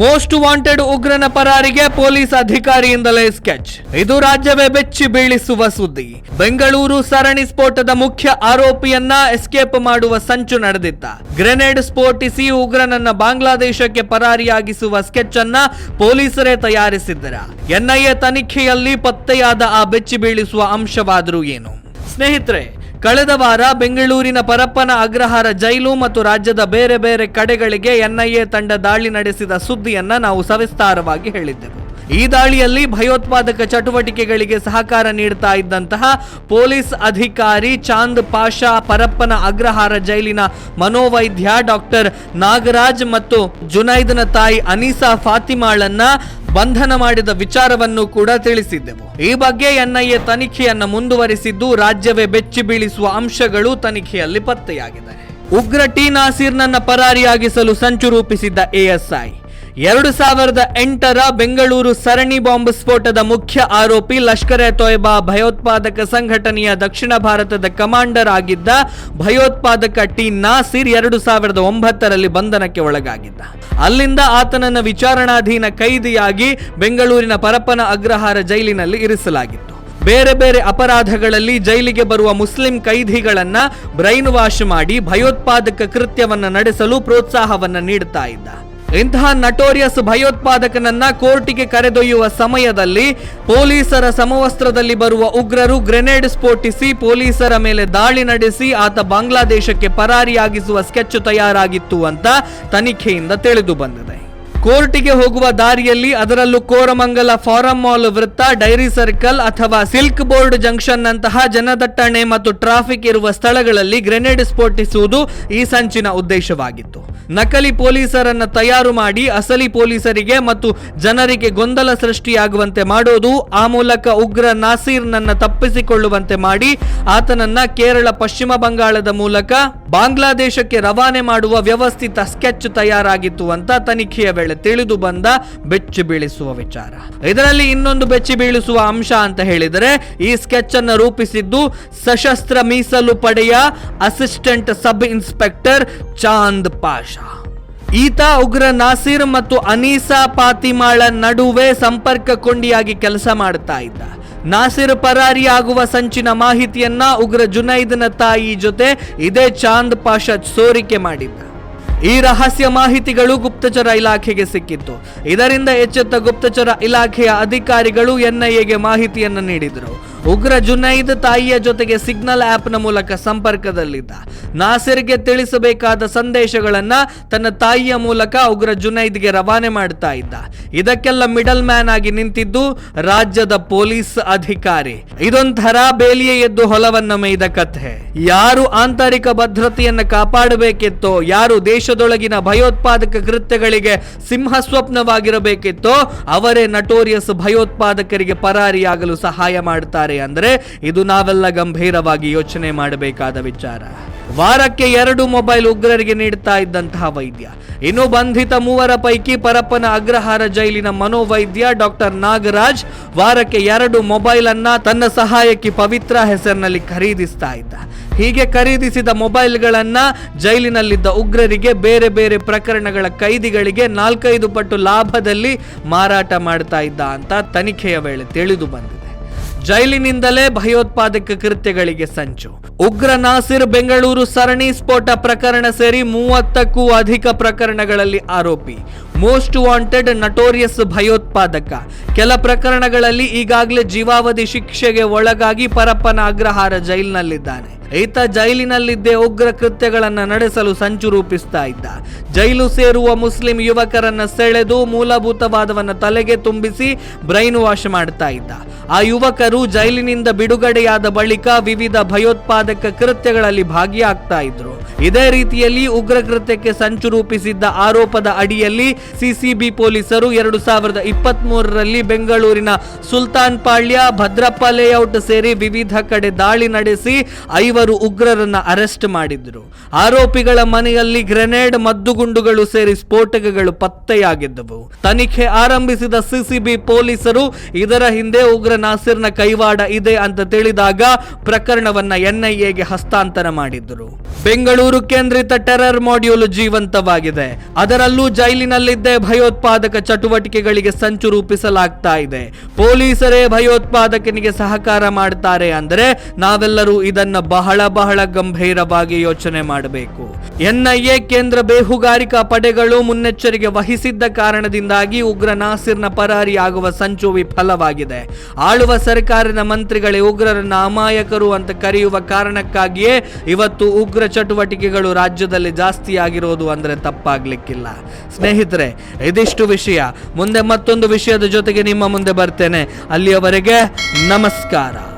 Most wanted ಉಗ್ರನ ಪರಾರಿಗೆ police ಅಧಿಕಾರಿಯಿಂದಲೇ ಸ್ಕೆಚ್ ಇದು ರಾಜ್ಯವೇ ಬೆಚ್ಚಿ ಬೀಳಿಸುವ ಸುದ್ದಿ. ಬೆಂಗಳೂರು ಸರಣಿ ಸ್ಫೋಟದ ಮುಖ್ಯ ಆರೋಪಿಯನ್ನ ಎಸ್ಕೇಪ್ ಮಾಡುವ ಸಂಚು ನಡೆದಿತ್ತ. ಗ್ರೆನೇಡ್ ಸ್ಫೋಟಿಸಿ ಉಗ್ರನನ್ನ ಬಾಂಗ್ಲಾದೇಶಕ್ಕೆ ಪರಾರಿಯಾಗಿಸುವ ಸ್ಕೆಚ್ ಅನ್ನ ಪೊಲೀಸರೇ ತಯಾರಿಸಿದ್ದರ. ಎನ್ಐಎ ತನಿಖೆಯಲ್ಲಿ ಪತ್ತೆಯಾದ ಆ ಬೆಚ್ಚಿ ಬೀಳಿಸುವ ಅಂಶವಾದರೂ ಏನು? ಸ್ನೇಹಿತರೆ ಕಳೆದ ವಾರ ಬೆಂಗಳೂರಿನ ಪರಪ್ಪನ ಅಗ್ರಹಾರ ಜೈಲು ಮತ್ತು ರಾಜ್ಯದ ಬೇರೆ ಬೇರೆ ಕಡೆಗಳಿಗೆ ಎನ್ಐಎ ತಂಡ ದಾಳಿ ನಡೆಸಿದ ಸುದ್ದಿಯನ್ನ ನಾವು ಸವಿಸ್ತಾರವಾಗಿ ಹೇಳಿದ್ದೆವು. ಈ ದಾಳಿಯಲ್ಲಿ ಭಯೋತ್ಪಾದಕ ಚಟುವಟಿಕೆಗಳಿಗೆ ಸಹಕಾರ ನೀಡ್ತಾ ಇದ್ದಂತಹ ಪೊಲೀಸ್ ಅಧಿಕಾರಿ ಚಾಂದ್ ಪಾಷಾ ಪರಪ್ಪನ ಅಗ್ರಹಾರ ಜೈಲಿನ ಮನೋವೈದ್ಯ ಡಾಕ್ಟರ್ ನಾಗರಾಜ್ ಮತ್ತು ಜುನೈದ್ನ ತಾಯಿ ಅನೀಸಾ ಫಾತಿಮಾಳನ್ನ ಬಂಧನ ಮಾಡಿದ ವಿಚಾರವನ್ನು ಕೂಡ ತಿಳಿಸಿದ್ದೆವು. ಈ ಬಗ್ಗೆ ಎನ್ಐಎ ತನಿಖೆಯನ್ನ ಮುಂದುವರಿಸಿದ್ದು ರಾಜ್ಯವೇ ಬೆಚ್ಚಿ ಬೀಳಿಸುವ ಅಂಶಗಳು ತನಿಖೆಯಲ್ಲಿ ಪತ್ತೆಯಾಗಿದೆ ಉಗ್ರ ಟಿ ನಾಸೀರ್ನನ್ನ ಪರಾರಿಯಾಗಿಸಲು ಸಂಚು ರೂಪಿಸಿದ್ದ ಎಎಸ್ಐ. ಎರಡು ಸಾವಿರದ ಎಂಟರ ಬೆಂಗಳೂರು ಸರಣಿ ಬಾಂಬ್ ಸ್ಫೋಟದ ಮುಖ್ಯ ಆರೋಪಿ ಲಷ್ಕರ್ ಎ ತೊಯ್ಬಾ ಭಯೋತ್ಪಾದಕ ಸಂಘಟನೆಯ ದಕ್ಷಿಣ ಭಾರತದ ಕಮಾಂಡರ್ ಆಗಿದ್ದ ಭಯೋತ್ಪಾದಕ ಟಿ ನಾಸಿರ್ ಎರಡು ಸಾವಿರದ ಒಂಬತ್ತರಲ್ಲಿ ಬಂಧನಕ್ಕೆ ಒಳಗಾಗಿದ್ದ. ಅಲ್ಲಿಂದ ಆತನನ್ನು ವಿಚಾರಣಾಧೀನ ಕೈದಿಯಾಗಿ ಬೆಂಗಳೂರಿನ ಪರಪ್ಪನ ಅಗ್ರಹಾರ ಜೈಲಿನಲ್ಲಿ ಇರಿಸಲಾಗಿತ್ತು. ಬೇರೆ ಬೇರೆ ಅಪರಾಧಗಳಲ್ಲಿ ಜೈಲಿಗೆ ಬರುವ ಮುಸ್ಲಿಂ ಕೈದಿಗಳನ್ನ ಬ್ರೈನ್ ವಾಶ್ ಮಾಡಿ ಭಯೋತ್ಪಾದಕ ಕೃತ್ಯವನ್ನ ನಡೆಸಲು ಪ್ರೋತ್ಸಾಹವನ್ನ ನೀಡುತ್ತಾ ಇದ್ದ. ಇಂತಹ ನಟೋರಿಯಸ್ ಭಯೋತ್ಪಾದಕನನ್ನ ಕೋರ್ಟಿಗೆ ಕರೆದೊಯ್ಯುವ ಸಮಯದಲ್ಲಿ ಪೊಲೀಸರ ಸಮವಸ್ತ್ರದಲ್ಲಿ ಬರುವ ಉಗ್ರರು ಗ್ರೆನೇಡ್ ಸ್ಫೋಟಿಸಿ ಪೊಲೀಸರ ಮೇಲೆ ದಾಳಿ ನಡೆಸಿ ಆತ ಬಾಂಗ್ಲಾದೇಶಕ್ಕೆ ಪರಾರಿಯಾಗಿಸುವ ಸ್ಕೆಚ್ ತಯಾರಾಗಿತ್ತು ಅಂತ ತನಿಖೆಯಿಂದ ತಿಳಿದು ಬಂದಿದೆ. ಕೋರ್ಟಿಗೆ ಹೋಗುವ ದಾರಿಯಲ್ಲಿ ಅದರಲ್ಲೂ ಕೋರಮಂಗಲ ಫಾರಂ ಮಾಲ್ ವೃತ್ತ, ಡೈರಿ ಸರ್ಕಲ್ ಅಥವಾ ಸಿಲ್ಕ್ ಬೋರ್ಡ್ ಜಂಕ್ಷನ್ ನಂತಹ ಜನದಟ್ಟಣೆ ಮತ್ತು ಟ್ರಾಫಿಕ್ ಇರುವ ಸ್ಥಳಗಳಲ್ಲಿ ಗ್ರೆನೇಡ್ ಸ್ಫೋಟಿಸುವುದು ಈ ಸಂಚಿನ ಉದ್ದೇಶವಾಗಿತ್ತು. ನಕಲಿ ಪೊಲೀಸರನ್ನು ತಯಾರು ಮಾಡಿ ಅಸಲಿ ಪೊಲೀಸರಿಗೆ ಮತ್ತು ಜನರಿಗೆ ಗೊಂದಲ ಸೃಷ್ಟಿಯಾಗುವಂತೆ ಮಾಡೋದು, ಆ ಮೂಲಕ ಉಗ್ರ ನಾಸೀರ್ನನ್ನ ತಪ್ಪಿಸಿಕೊಳ್ಳುವಂತೆ ಮಾಡಿ ಆತನನ್ನ ಕೇರಳ, ಪಶ್ಚಿಮ ಬಂಗಾಳದ ಮೂಲಕ ಬಾಂಗ್ಲಾದೇಶಕ್ಕೆ ರವಾನೆ ಮಾಡುವ ವ್ಯವಸ್ಥಿತ ಸ್ಕೆಚ್ ತಯಾರಾಗಿತ್ತು ಅಂತ ತನಿಖೆಯ ವೇಳೆ ತಿಳಿದು ಬಂದ ಬೆಚ್ಚಿ ಬೀಳಿಸುವ ವಿಚಾರ. ಇದರಲ್ಲಿ ಇನ್ನೊಂದು ಬೆಚ್ಚಿ ಬೀಳಿಸುವ ಅಂಶ ಅಂತ ಹೇಳಿದರೆ, ಈ ಸ್ಕೆಚ್ ಅನ್ನು ರೂಪಿಸಿದ್ದು ಸಶಸ್ತ್ರ ಮೀಸಲು ಪಡೆಯ assistant sub inspector Chand Pasha. ಈತ ಉಗ್ರ ನಾಸಿರ್ ಮತ್ತು ಅನೀಸಾ ಪಾತಿಮಾಳ ನಡುವೆ ಸಂಪರ್ಕ ಕೊಂಡಿಯಾಗಿ ಕೆಲಸ ಮಾಡ್ತಾ ಇದ್ದ. ನಾಸಿರ್ ಪರಾರಿಯಾಗುವ ಸಂಚಿನ ಮಾಹಿತಿಯನ್ನ ಉಗ್ರ ಜುನೈದ್ನ ತಾಯಿ ಜೊತೆ ಇದೇ ಚಾಂದ್ ಪಾಷಾ ಸೋರಿಕೆ ಮಾಡಿದ್ದ. ಈ ರಹಸ್ಯ ಮಾಹಿತಿಗಳು ಗುಪ್ತಚರ ಇಲಾಖೆಗೆ ಸಿಕ್ಕಿತ್ತು. ಇದರಿಂದ ಎಚ್ಚೆತ್ತ ಗುಪ್ತಚರ ಇಲಾಖೆಯ ಅಧಿಕಾರಿಗಳು ಎನ್ಐಎಗೆ ಮಾಹಿತಿಯನ್ನು ನೀಡಿದರು. ಉಗ್ರ ಜುನೈದ್ ತಾಯಿಯ ಜೊತೆಗೆ ಸಿಗ್ನಲ್ ಆಪ್ನ ಮೂಲಕ ಸಂಪರ್ಕದಲ್ಲಿದ್ದ ನಾಸಿರ್ಗೆ ತಿಳಿಸಬೇಕಾದ ಸಂದೇಶಗಳನ್ನ ತನ್ನ ತಾಯಿಯ ಮೂಲಕ ಉಗ್ರ ಜುನೈದ್ಗೆ ರವಾನೆ ಮಾಡ್ತಾ ಇದ್ದ. ಇದಕ್ಕೆಲ್ಲ ಮಿಡಲ್ ಮ್ಯಾನ್ ಆಗಿ ನಿಂತಿದ್ದು ರಾಜ್ಯದ ಪೊಲೀಸ್ ಅಧಿಕಾರಿ. ಇದೊಂಥರ ಬೇಲಿಯ ಎದ್ದು ಹೊಲವನ್ನ ಮೇಯ್ದ ಕಥೆ. ಯಾರು ಆಂತರಿಕ ಭದ್ರತೆಯನ್ನ ಕಾಪಾಡಬೇಕಿತ್ತೋ, ಯಾರು ದೇಶದೊಳಗಿನ ಭಯೋತ್ಪಾದಕ ಕೃತ್ಯಗಳಿಗೆ ಸಿಂಹ ಸ್ವಪ್ನವಾಗಿರಬೇಕಿತ್ತೋ ಅವರೇ ನಟೋರಿಯಸ್ ಭಯೋತ್ಪಾದಕರಿಗೆ ಪರಾರಿಯಾಗಲು ಸಹಾಯ ಮಾಡ್ತಾರೆ ಅಂದ್ರೆ, ಇದು ನಾವೆಲ್ಲ ಗಂಭೀರವಾಗಿ ಯೋಚನೆ ಮಾಡಬೇಕಾದ ವಿಚಾರ. ವಾರಕ್ಕೆ ಎರಡು ಮೊಬೈಲ್ ಉಗ್ರರಿಗೆ ನೀಡುತ್ತಾ ಇದ್ದಂತಹ ವೈದ್ಯ. ಇನ್ನು ಬಂಧಿತ ಮೂವರ ಪೈಕಿ ಪರಪ್ಪನ ಅಗ್ರಹಾರ ಜೈಲಿನ ಮನೋವೈದ್ಯ ಡಾಕ್ಟರ್ ನಾಗರಾಜ್ ವಾರಕ್ಕೆ ಎರಡು ಮೊಬೈಲ್ ಅನ್ನ ತನ್ನ ಸಹಾಯಕಿ ಪವಿತ್ರ ಹೆಸರಿನಲ್ಲಿ ಖರೀದಿಸ್ತಾ ಇದ್ದ. ಹೀಗೆ ಖರೀದಿಸಿದ ಮೊಬೈಲ್ಗಳನ್ನ ಜೈಲಿನಲ್ಲಿದ್ದ ಉಗ್ರರಿಗೆ ಬೇರೆ ಬೇರೆ ಪ್ರಕರಣಗಳ ಕೈದಿಗಳಿಗೆ ನಾಲ್ಕೈದು ಪಟ್ಟು ಲಾಭದಲ್ಲಿ ಮಾರಾಟ ಮಾಡ್ತಾ ಇದ್ದ ಅಂತ ತನಿಖೆಯ ವೇಳೆ ತಿಳಿದು ಬಂದಿದೆ. ಜೈಲಿನಿಂದಲೇ ಭಯೋತ್ಪಾದಕ ಕೃತ್ಯಗಳಿಗೆ ಸಂಚು. ಉಗ್ರ ನಾಸಿರ್ ಬೆಂಗಳೂರು ಸರಣಿ ಸ್ಫೋಟ ಪ್ರಕರಣ ಸೇರಿ ಮೂವತ್ತಕ್ಕೂ ಅಧಿಕ ಪ್ರಕರಣಗಳಲ್ಲಿ ಆರೋಪಿ. ಮೋಸ್ಟ್ ವಾಂಟೆಡ್ ನಟೋರಿಯಸ್ ಭಯೋತ್ಪಾದಕ. ಕೆಲ ಪ್ರಕರಣಗಳಲ್ಲಿ ಈಗಾಗಲೇ ಜೀವಾವಧಿ ಶಿಕ್ಷೆಗೆ ಒಳಗಾಗಿ ಪರಪ್ಪನ ಅಗ್ರಹಾರ ಜೈಲಿನಲ್ಲಿದ್ದಾನೆ. ಈತ ಜೈಲಿನಲ್ಲಿದ್ದೇ ಉಗ್ರ ಕೃತ್ಯಗಳನ್ನು ನಡೆಸಲು ಸಂಚು ರೂಪಿಸ್ತಾ ಇದ್ದ. ಜೈಲು ಸೇರುವ ಮುಸ್ಲಿಂ ಯುವಕರನ್ನ ಸೆಳೆದು ಮೂಲಭೂತವಾದವನ್ನು ತಲೆಗೆ ತುಂಬಿಸಿ ಬ್ರೈನ್ ವಾಶ್ ಮಾಡ್ತಾ ಇದ್ದ. ಆ ಯುವಕರು ಜೈಲಿನಿಂದ ಬಿಡುಗಡೆಯಾದ ಬಳಿಕ ವಿವಿಧ ಭಯೋತ್ಪಾದಕ ಕೃತ್ಯಗಳಲ್ಲಿ ಭಾಗಿಯಾಗ್ತಾ ಇದ್ರು. ಇದೇ ರೀತಿಯಲ್ಲಿ ಉಗ್ರ ಕೃತ್ಯಕ್ಕೆ ಸಂಚು ರೂಪಿಸಿದ್ದ ಆರೋಪದ ಅಡಿಯಲ್ಲಿ ಸಿಸಿಬಿ ಪೊಲೀಸರು ಎರಡು ಸಾವಿರದ ಇಪ್ಪತ್ತ್ ಮೂರರಲ್ಲಿ ಬೆಂಗಳೂರಿನ ಸುಲ್ತಾನ್ ಪಾಳ್ಯ, ಭದ್ರಪ್ಪ ಲೇಔಟ್ ಸೇರಿ ವಿವಿಧ ಕಡೆ ದಾಳಿ ನಡೆಸಿ ಐವರು ಉಗ್ರರನ್ನ ಅರೆಸ್ಟ್ ಮಾಡಿದ್ರು. ಆರೋಪಿಗಳ ಮನೆಯಲ್ಲಿ ಗ್ರೆನೇಡ್, ಮದ್ದುಗುಂಡುಗಳು ಸೇರಿ ಸ್ಫೋಟಕಗಳು ಪತ್ತೆಯಾಗಿದ್ದವು. ತನಿಖೆ ಆರಂಭಿಸಿದ ಸಿಸಿಬಿ ಪೊಲೀಸರು, ಇದರ ಹಿಂದೆ ಉಗ್ರ ನಾಸಿರ್ನ ಕೈವಾಡ ಇದೆ ಅಂತ ತಿಳಿದಾಗ ಪ್ರಕರಣವನ್ನ ಎನ್ಐಎಗೆ ಹಸ್ತಾಂತರ ಮಾಡಿದ್ರು. ಬೆಂಗಳೂರು ಕೇಂದ್ರಿತ ಟೆರರ್ ಮಾಡ್ಯೂಲ್ ಜೀವಂತವಾಗಿದೆ. ಅದರಲ್ಲೂ ಜೈಲಿನಲ್ಲಿದ್ದ ಭಯೋತ್ಪಾದಕ ಚಟುವಟಿಕೆಗಳಿಗೆ ಸಂಚು ರೂಪಿಸಲಾಗ್ತಾ ಇದೆ. ಪೊಲೀಸರೇ ಭಯೋತ್ಪಾದಕನಿಗೆ ಸಹಕಾರ ಮಾಡ್ತಾರೆ ಅಂದರೆ ನಾವೆಲ್ಲರೂ ಇದನ್ನ ಬಹಳ ಬಹಳ ಗಂಭೀರವಾಗಿ ಯೋಚನೆ ಮಾಡಬೇಕು. ಎನ್ಐಎ ಕೇಂದ್ರ ಬೇಹುಗಾರಿಕಾ ಪಡೆಗಳು ಮುನ್ನೆಚ್ಚರಿಕೆ ವಹಿಸಿದ್ದ ಕಾರಣದಿಂದಾಗಿ ಉಗ್ರ ನಾಸಿರ್ನ ಪರಾರಿಯಾಗುವ ಸಂಚು ವಿಫಲವಾಗಿದೆ. ಆಳುವ ಸರ್ಕಾರದ ಮಂತ್ರಿಗಳೇ ಉಗ್ರರನ್ನ ಅಮಾಯಕರು ಅಂತ ಕರೆಯುವ ಕಾರಣಕ್ಕಾಗಿಯೇ ಇವತ್ತು ಉಗ್ರ ಚಟುವಟಿಕೆಗಳು ರಾಜ್ಯದಲ್ಲಿ ಜಾಸ್ತಿ ಆಗಿರೋದು ಅಂದ್ರೆ ತಪ್ಪಾಗ್ಲಿಕ್ಕಿಲ್ಲ. ಸ್ನೇಹಿತರೆ, ಇದಿಷ್ಟು ವಿಷಯ. ಮುಂದೆ ಮತ್ತೊಂದು ವಿಷಯದ ಜೊತೆಗೆ ನಿಮ್ಮ ಮುಂದೆ ಬರ್ತೇನೆ. ಅಲ್ಲಿಯವರೆಗೆ ನಮಸ್ಕಾರ.